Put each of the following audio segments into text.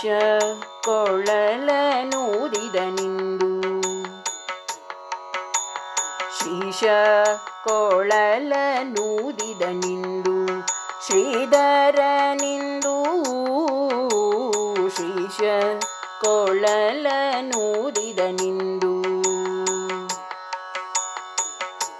ಶ್ರೀಶ ಕೊಳಲನೂದಿದನಿಂದು ಶ್ರೀಶ ಕೊಳಲನೂದಿದನಿಂದು ಶ್ರೀಧರನಿಂದು ಶ್ರೀಶ ಕೊಳಲನೂದಿದನಿಂದು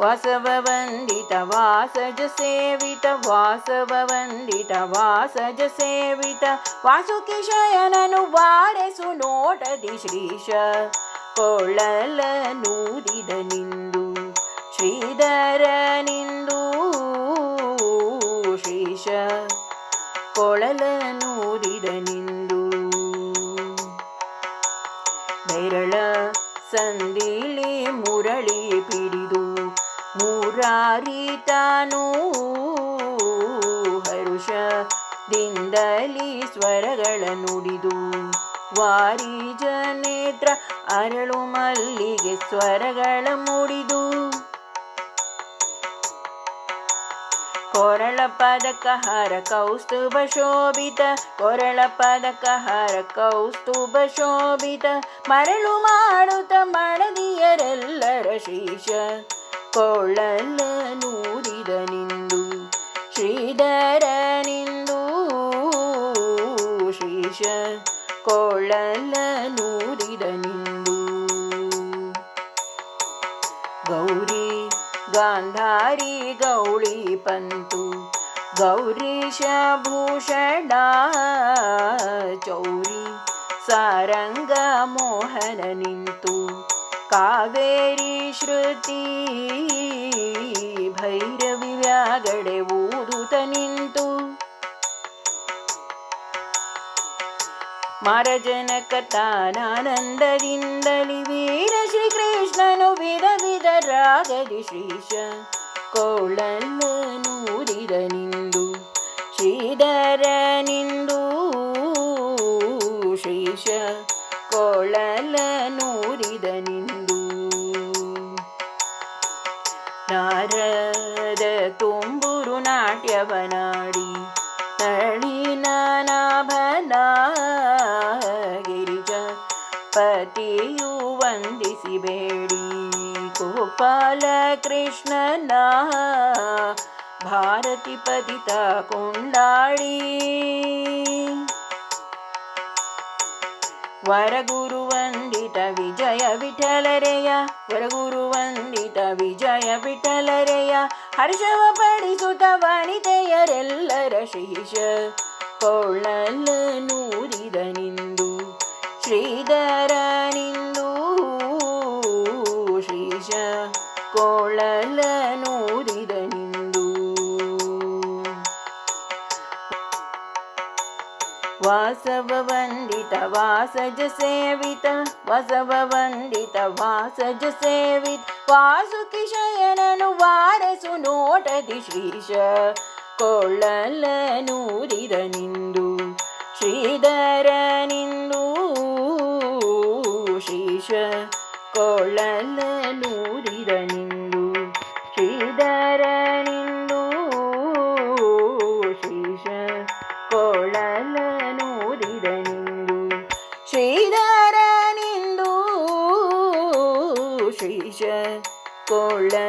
ವಾಸವ ವಂದಿತ ವಾಸಜ ಸೇವಿತ ವಾಸವ ವಂದಿತ ವಾಸಜ ಸೇವಿತ. ವಾಸುಕಿ ಶಯನನು ವಾರೆಸು ನೋಟದಿ ಶ್ರೀಶ ನಿಂದು, ಶ್ರೀಧರ ನಿಂದು ಶ್ರೀಶ ಕೊಳಲ ನೂದಿದನಿಂದು ಬೆರಳ ಸಂದಿಲಿ ಮುರಳಿ ಮುರಾರಿ ಹರುಷ ಹರುಷದಿಂದಲಿ ಸ್ವರಗಳ ನುಡಿದು ವಾರಿಜ ನೇತ್ರ ಅರಳು ಮಲ್ಲಿಗೆ ಸ್ವರಗಳ ಮುಡಿದು. ಕೊರಳ ಪದಕ ಕೌಸ್ತುಭ ಶೋಭಿತ, ಕೊರಳ ಪದಕ ಕೌಸ್ತುಭ ಶೋಭಿತ. ಮರಳು ಮಾಡುತ್ತ ಮಡದಿಯರೆಲ್ಲರ ಶೀಶ ಕೊಳ್ಳಲ ನೂರಿದನಿಂದು ಶ್ರೀಧರನಿಂದು ಶೀಶ ಕೊಳ್ಳಲ ನೂರಿದನಿಂದು ಗೌರಿ ಗಾಂಧಾರಿ ಗೌಳಿ ಪಂತು ಗೌರೀಶ ಭೂಷಣ ಚೌರಿ ಸಾರಂಗ ಮೋಹನ ನಿಂತು ಕಾವೇರಿ ಶ್ರುತಿ ಭೈರವಿ ವ್ಯಾಗಡೆ ಊದುತ ನಿಂತು ಮರಜನಕ ತಾನಾನಂದದಿಂದಲಿ ವೀರ ಶ್ರೀಕೃಷ್ಣನು ವಿಧ ವಿಧ ರಾಗದಿ ಶ್ರೀಶ ಕೋಳಲ್ಲನೂರಿದನಿಂದು ಶ್ರೀಧರನಿಂದು ಶ್ರೀಶ ನಾರದ ತುಂಬುರು ನಾಟ್ಯವನಾಡಿ ನಳಿನ ನಾಭನ ಗಿರಿಜ ಪತಿಯು ವಂದಿಸಿ ಬೇಡಿ ಗೋಪಾಲ ಕೃಷ್ಣನ ಭಾರತಿ ಪತಿತ ಕೊಂಡಾಡಿ ವರಗುರು ವಂದಿತ ವಿಜಯ ವಿಠಲರೆಯ ವರಗುರು ವಂದಿತ ವಿಜಯ ಬಿಠಲರೆಯ ಹರ್ಷವ ಪಡಿಸುತ್ತ ವನಿತೆಯರೆಲ್ಲರ ಶೀಶ ಕೊಳ್ಳಲ ನೂರಿದನಿಂದು ಶ್ರೀಧರನಿಂದು वासवण्डित वासजसेवित सेवित वसव वण्डित वासज सेवित वासुकिशयननु वारसु नोटति श्रीश कोळलनूरिन्दु श्रीधरनिन्दू शिश कोळल கொள்ளலூரிதனின்